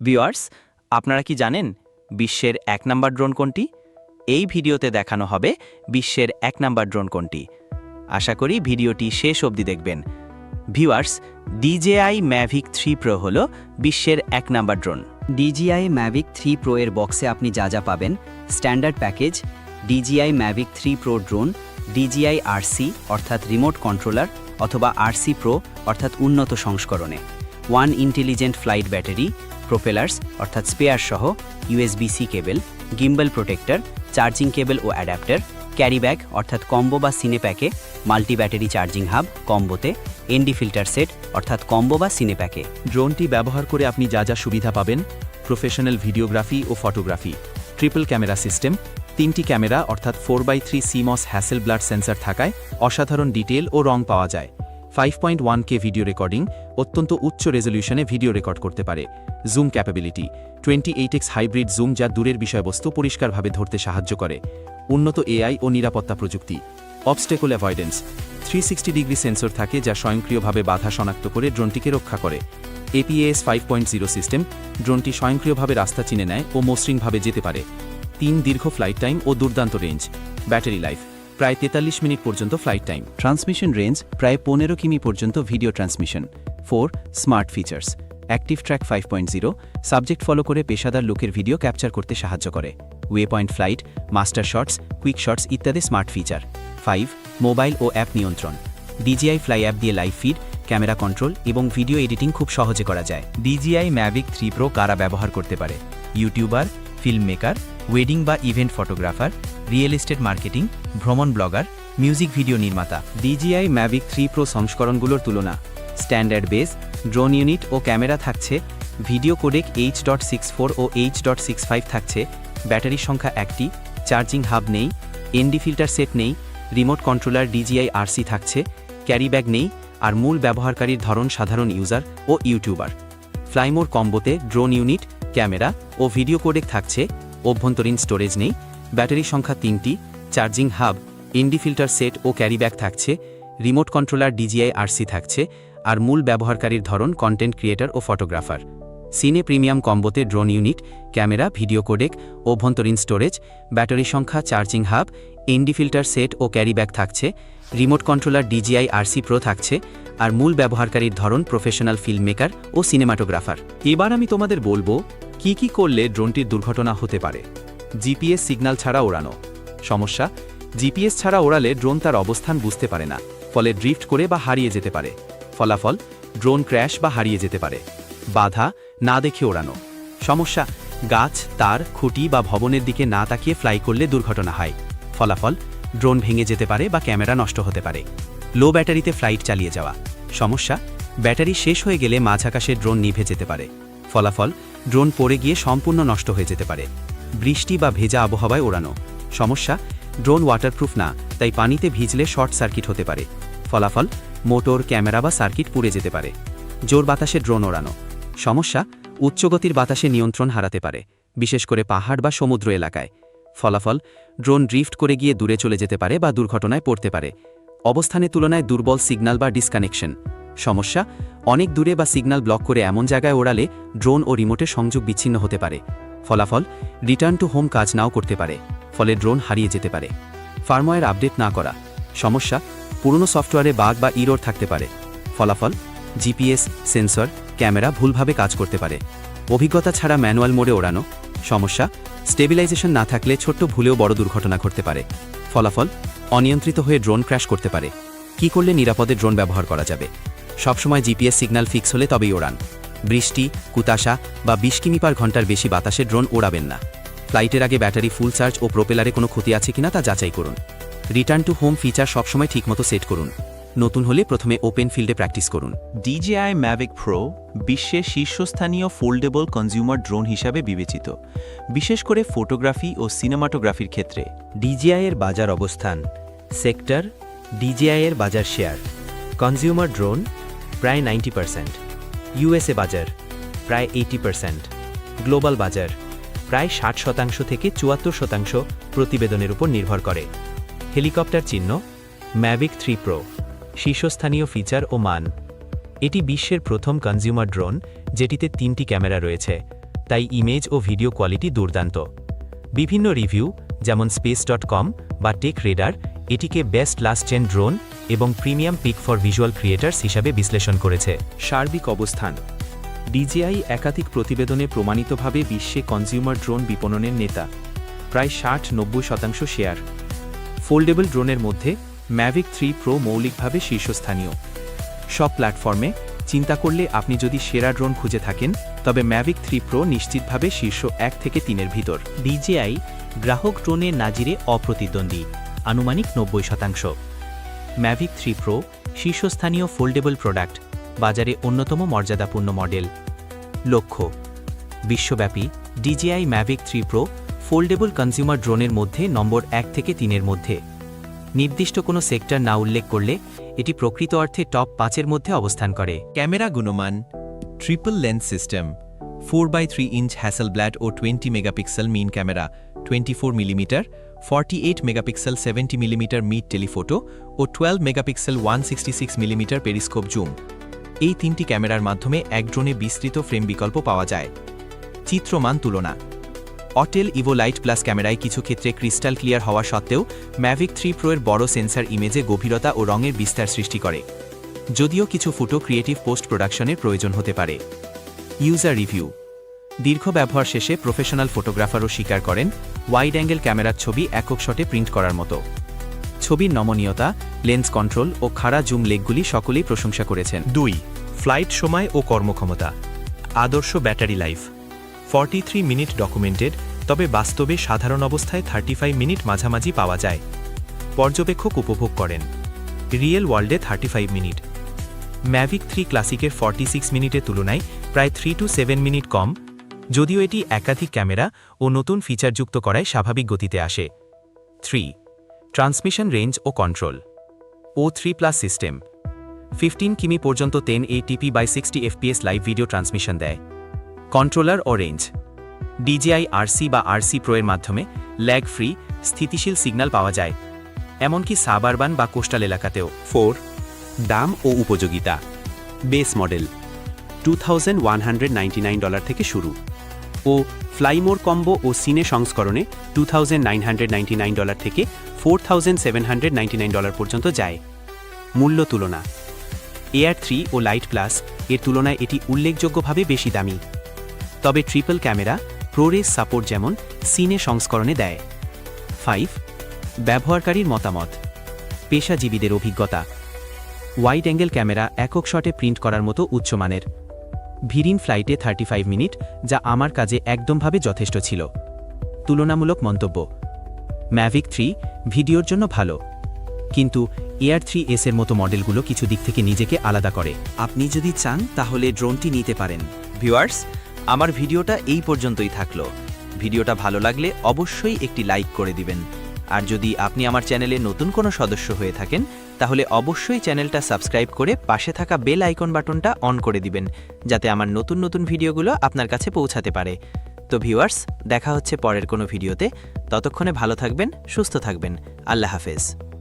Viewers, আপনারা কি জানেন বিশ্বের এক নাম্বার ড্রোন কোনটি? এই ভিডিওতে দেখানো হবে বিশ্বের এক নাম্বার ড্রোন কোনটি। আশা করি ভিডিওটি শেষ অবধি দেখবেন। Viewers, DJI Mavic three pro হল বিশ্বের এক number drone. DJI Mavic three pro এর বক্সে আপনি যা যা পাবেন, standard package, DJI Mavic three pro drone, DJI RC অর্থাৎ রিমোট কন্ট্রোলার, অথবা আরসি প্রো অর্থাৎ উন্নত সংস্করণে। One intelligent flight battery propellers অর্থাৎ স্পেয়ার সহ USB C cable gimbal protector charging cable ও অ্যাডাপ্টার ক্যারি ব্যাগ অর্থাৎ কম্বো বা সিনে প্যাকে multi battery charging hub কম্বোতে ND filter set অর্থাৎ কম্বো বা সিনে প্যাকে ড্রোনটি ব্যবহার করে আপনি যা যা সুবিধা পাবেন প্রফেশনাল ভিডিওগ্রাফি ও ফটোগ্রাফি ট্রিপল ক্যামেরা সিস্টেম তিনটি ক্যামেরা অর্থাৎ four by three CMOS Hasselblad sensor থাকায় অসাধারণ ডিটেল ও রং পাওয়া যায়। Five point one K video recording অত্যন্ত উচ্চ রেজলিউশনে ভিডিও রেকর্ড করতে পারে। Zoom capability twenty eight x hybrid zoom যা দূরের বিষয়বস্তু পরিষ্কারভাবে ধরতে সাহায্য করে। উন্নত এআই ও নিরাপত্তা প্রযুক্তি। Obstacle avoidance three sixty degree sensor থাকে যা স্বয়ংক্রিয়ভাবে বাধা শনাক্ত করে ড্রোনটিকে রক্ষা করে। APS five point zero system ড্রোনটি স্বয়ংক্রিয়ভাবে রাস্তা চিনে নেয় ও মসৃণভাবে যেতে পারে। তিন দীর্ঘ ফ্লাইট টাইম ও দুর্দান্ত রেঞ্জ ব্যাটারি লাইফ প্রায় তেতাল্লিশ মিনিট পর্যন্ত ফ্লাইট টাইম ট্রান্সমিশন রেঞ্জ প্রায় পনেরো কিমি পর্যন্ত video transmission four smart features active track five point zero subject follow করে পেশাদার লোকের ভিডিও ক্যাপচার করতে সাহায্য করে। Waypoint flight master shots quick shots ইত্যাদি স্মার্ট ফিচার ফাইভ মোবাইল ও অ্যাপ নিয়ন্ত্রণ। ডিজিআই ফ্লাই অ্যাপ দিয়ে লাইভ ফিড ক্যামেরা কন্ট্রোল এবং ভিডিও এডিটিং খুব সহজে করা যায়। ডিজিআই ম্যাভিক থ্রি প্রো কারা ব্যবহার করতে পারে? ইউটিউবার ফিল্ম মেকার ওয়েডিং বা event photographer real estate marketing ভ্রমণ ব্লগার মিউজিক ভিডিও নির্মাতা। ডিজিআই ম্যাভিক থ্রি প্রো সংস্করণগুলোর তুলনা। স্ট্যান্ডার্ড বেস ড্রোন ইউনিট ও ক্যামেরা থাকছে। Video codec H dot six four ও এইচ ডট সিক্স ফাইভ থাকছে। ব্যাটারির সংখ্যা একটি চার্জিং হাব নেই এনডি ফিল্টার সেট নেই রিমোট কন্ট্রোলার ডিজিআই আরসি থাকছে ক্যারি ব্যাগ নেই, আর মূল ব্যবহারকারীর ধরন সাধারণ ইউজার ও ইউটিউবার ফ্লাইমোর কম্বোতে ড্রোন ইউনিট ক্যামেরা ও ভিডিও কোডেক থাকছে অভ্যন্তরীণ স্টোরেজ নেই, ব্যাটারি সংখ্যা তিনটি, charging hub ND filter set ও ক্যারি ব্যাগ থাকছে, রিমোট কন্ট্রোলার ডিজিআই আরসি থাকছে, আর মূল ব্যবহারকারীর ধরন কন্টেন্ট ক্রিয়েটর ও photographer. Cine premium কম্বোতে drone unit, camera, video codec, অভ্যন্তরীণ স্টোরেজ, ব্যাটারি সংখ্যা, charging hub, ND filter set ও ক্যারি ব্যাগ থাকছে, remote controller DJI RC pro থাকছে, আর মূল ব্যবহারকারীর ধরন প্রফেশনাল ফিল্ম মেকার ও সিনেমাটোগ্রাফার। এবার আমি তোমাদের বলব কি কি করলে ড্রোনটির দুর্ঘটনা হতে পারে? জিপিএস সিগন্যাল ছাড়া ওড়ানো। সমস্যা, জিপিএস ছাড়া ওড়ালে ড্রোন তার অবস্থান বুঝতে পারে না, ফলে ড্রিফট করে বা হারিয়ে যেতে পারে। ফলাফল, ড্রোন ক্র্যাশ বা হারিয়ে যেতে পারে। বাধা, না দেখে ওড়ানো। সমস্যা, গাছ, তার, খুঁটি বা ভবনের দিকে না তাকিয়ে ফ্লাই করলে দুর্ঘটনা হয়। ফলাফল, ড্রোন ভেঙে যেতে পারে বা ক্যামেরা নষ্ট হতে পারে। লো ব্যাটারিতে ফ্লাইট চালিয়ে যাওয়া। সমস্যা, ব্যাটারি শেষ হয়ে গেলে মাঝ আকাশে ড্রোন নিভে যেতে পারে। ফলাফল ড্রোন পড়ে গিয়ে সম্পূর্ণ নষ্ট হয়ে যেতে পারে। বৃষ্টি বা ভেজা আবহাওয়ায় ওড়ানো। সমস্যা, ড্রোন ওয়াটারপ্রুফ না, তাই পানিতে ভিজলে শর্ট সার্কিট হতে পারে। ফলাফল, মোটর, ক্যামেরা বা সার্কিট পুড়ে যেতে পারে। জোর বাতাসে ড্রোন ওড়ানো। সমস্যা, উচ্চগতির বাতাসে নিয়ন্ত্রণ হারাতে পারে, বিশেষ করে পাহাড় বা সমুদ্র এলাকায়। ফলাফল, ড্রোন ড্রিফট করে গিয়ে দূরে চলে যেতে পারে বা দুর্ঘটনায় পড়তে পারে। অবস্থানের তুলনায় দুর্বল সিগন্যাল বা ডিসকানেকশন সমস্যা, অনেক দূরে বা সিগন্যাল ব্লক করে এমন জায়গায় ওড়ালে ড্রোন ও রিমোটের সংযোগ বিচ্ছিন্ন হতে পারে। ফলাফল, রিটার্ন টু হোম কাজ নাও করতে পারে, ফলে ড্রোন হারিয়ে যেতে পারে। ফার্মওয়্যার আপডেট না করা, সমস্যা, পুরনো সফটওয়্যারে বাগ বা ইরোর থাকতে পারে। ফলাফল, জিপিএস, সেন্সর, ক্যামেরা ভুলভাবে কাজ করতে পারে। অভিজ্ঞতা ছাড়া ম্যানুয়াল মোডে ওড়ানো, সমস্যা, স্টেবিলাইজেশন না থাকলে ছোট্ট ভুলেও বড় দুর্ঘটনা ঘটতে পারে। ফলাফল, অনিয়ন্ত্রিত হয়ে ড্রোন ক্র্যাশ করতে পারে। কি করলে নিরাপদে ড্রোন ব্যবহার করা যাবে? সবসময় জিপিএস সিগন্যাল ফিক্স হলে তবেই ওড়ান। বৃষ্টি কুতাশা বা বিশ কিমি পার ঘণ্টার বেশি বাতাসে ড্রোন ওড়াবেন না। ফ্লাইটের আগে ব্যাটারি ফুল চার্জ ও প্রোপেলারে কোনো ক্ষতি আছে কিনা তা যাচাই করুন। রিটার্ন টু হোম ফিচার সবসময় ঠিকমতো সেট করুন। নতুন হলে প্রথমে ওপেন ফিল্ডে প্র্যাকটিস করুন। DJI Mavic প্রো বিশ্বের শীর্ষস্থানীয় ফোল্ডেবল কনজিউমার ড্রোন হিসাবে বিবেচিত। বিশেষ করে ফটোগ্রাফি ও সিনেমাটোগ্রাফির ক্ষেত্রে। ডিজিআই এর বাজার অবস্থান। সেক্টর ডিজিআই এর বাজার শেয়ার। কনজিউমার ড্রোন প্রায় নাইনটি পার্সেন্ট। ইউএসএ বাজার প্রায় এইটি পার্সেন্ট। গ্লোবাল বাজার প্রায় ষাট শতাংশ থেকে চুয়াত্তর শতাংশ প্রতিবেদনের উপর নির্ভর করে। হেলিকপ্টার চিহ্ন ম্যাভিক থ্রি প্রো শীর্ষস্থানীয় ফিচার ও মান। এটি বিশ্বের প্রথম কনজিউমার ড্রোন যেটিতে তিনটি ক্যামেরা রয়েছে, তাই ইমেজ ও ভিডিও কোয়ালিটি দুর্দান্ত। বিভিন্ন রিভিউ যেমন স্পেস ডট কম বা টেক রেডার এটিকে বেস্ট লাস্ট চেন ড্রোন এবং premium pick for visual creators হিসাবে বিশ্লেষণ করেছে। সার্বিক অবস্থান। ডিজিআই একাধিক প্রতিবেদনে প্রমাণিতভাবে বিশ্বে কনজিউমার ড্রোন বিপণনের নেতা। প্রায় ষাট নব্বই শতাংশ শেয়ার। ফোল্ডেবল ড্রোনের মধ্যে ম্যাভিক থ্রি প্রো মৌলিকভাবে শীর্ষস্থানীয়। সব প্ল্যাটফর্মে চিন্তা করলে আপনি যদি সেরা ড্রোন খুঁজে থাকেন, তবে ম্যাভিক থ্রি প্রো নিশ্চিতভাবে শীর্ষ এক থেকে তিনের ভিতর। ডিজেআই গ্রাহক ড্রোনের নাজিরে অপ্রতিদ্বন্দ্বী। আনুমানিক নব্বই শতাংশ। ম্যাভিক থ্রি প্রো শীর্ষস্থানীয় ফোল্ডেবল প্রোডাক্ট বাজারে অন্যতম মর্যাদাপূর্ণ মডেল। লক্ষ্য, বিশ্বব্যাপী DJI Mavic three pro foldable consumer ড্রোনের মধ্যে নম্বর এক থেকে তিনের মধ্যে। নির্দিষ্ট কোনো সেক্টর না উল্লেখ করলে এটি প্রকৃত অর্থে টপ পাঁচের মধ্যে অবস্থান করে। ক্যামেরা গুণমান triple lens system four by three inch Hasselblad O twenty megapixel main camera twenty four millimetre forty eight megapixel seventy millimetre mid telephoto O twelve megapixel one sixty six millimetre periscope zoom এই তিনটি ক্যামেরার মাধ্যমে এক ড্রোনে বিস্তৃত frame বিকল্প পাওয়া যায়। চিত্রমান তুলনা। অটেল ইভো লাইট প্লাস ক্যামেরায় কিছু ক্ষেত্রে ক্রিস্টাল ক্লিয়ার হওয়া সত্ত্বেও ম্যাভিক থ্রি প্রো এর বড় সেন্সার ইমেজে গভীরতা ও রঙের বিস্তার সৃষ্টি করে। যদিও কিছু ফুটো ক্রিয়েটিভ পোস্ট প্রোডাকশনের প্রয়োজন হতে পারে। ইউজার রিভিউ দীর্ঘ ব্যবহার শেষে প্রফেশনাল ফটোগ্রাফারও স্বীকার করেন ওয়াইড অ্যাঙ্গেল ক্যামেরার ছবি একক শটে প্রিন্ট করার মতো। ছবির নমনীয়তা, লেন্স কন্ট্রোল ও খাড়া জুম লেগগুলি সকলেই প্রশংসা করেছেন। দুই, ফ্লাইট সময় ও কর্মক্ষমতা। আদর্শ battery life. Forty three minute documented, তবে বাস্তবে সাধারণ অবস্থায় থার্টি ফাইভ মিনিট মাঝামাঝি পাওয়া যায়। পর্যবেক্ষক উপভোগ করেন। রিয়েল ওয়ার্ল্ডে thirty five minute. Mavic three ক্লাসিকের forty six মিনিটের তুলনায় প্রায় থ্রি টু সেভেন মিনিট কম। যদিও এটি একাধিক ক্যামেরা ও নতুন ফিচারযুক্ত করায় স্বাভাবিক গতিতে আসে। থ্রি, ট্রান্সমিশন রেঞ্জ ও control. O three plus system. Fifteen কিমি পর্যন্ত ten ATP by sixty FPS live video transmission দেয়। কন্ট্রোলার ও রেঞ্জ। ডিজিআই আরসি বা আরসি প্রো এর মাধ্যমে ল্যাগ ফ্রি স্থিতিশীল সিগন্যাল পাওয়া যায়। এমনকি সাবারবান বা কোস্টাল এলাকাতেও। ফোর দাম ও উপযোগিতা। Base model two thousand one hundred ninety nine dollar থেকে শুরু। ও ফ্লাইমোর কম্বো ও সিনে সংস্করণে টু ডলার থেকে ফোর ডলার পর্যন্ত যায়। মূল্য তুলনা। এয়ার থ্রি ও লাইট প্লাস এর তুলনায় এটি উল্লেখযোগ্যভাবে বেশি দামি। তবে ট্রিপল ক্যামেরা প্রোরেস সাপোর্ট যেমন সিনে সংস্করণে দেয়। ফাইভ ব্যবহারকারীর মতামত। পেশাজীবীদের অভিজ্ঞতা। ওয়াইড অ্যাঙ্গেল ক্যামেরা একক শটে প্রিন্ট করার মতো উচ্চমানের। ভিরিন ফ্লাইটে থার্টি মিনিট, যা আমার কাজে একদমভাবে যথেষ্ট ছিল। তুলনামূলক মন্তব্য। ম্যাভিক থ্রি ভিডিওর জন্য ভালো। কিন্তু এয়ার থ্রি এস এর মতো মডেলগুলো কিছু দিক থেকে নিজেকে আলাদা করে। আপনি যদি চান, তাহলে ড্রোনটি নিতে পারেন। ভিউয়ার্স, আমার ভিডিওটা এই পর্যন্তই থাকল। ভিডিওটা ভালো লাগলে অবশ্যই একটি লাইক করে দিবেন। আর যদি আপনি আমার চ্যানেলে নতুন কোনো সদস্য হয়ে থাকেন, তাহলে অবশ্যই চ্যানেলটা সাবস্ক্রাইব করে পাশে থাকা বেল আইকন বাটনটা অন করে দিবেন, যাতে আমার নতুন নতুন ভিডিওগুলো আপনার কাছে পৌঁছাতে পারে। তো ভিউয়ার্স, দেখা হচ্ছে পরের কোনো ভিডিওতে। ততক্ষণে ভালো থাকবেন, সুস্থ থাকবেন। আল্লাহ হাফেজ।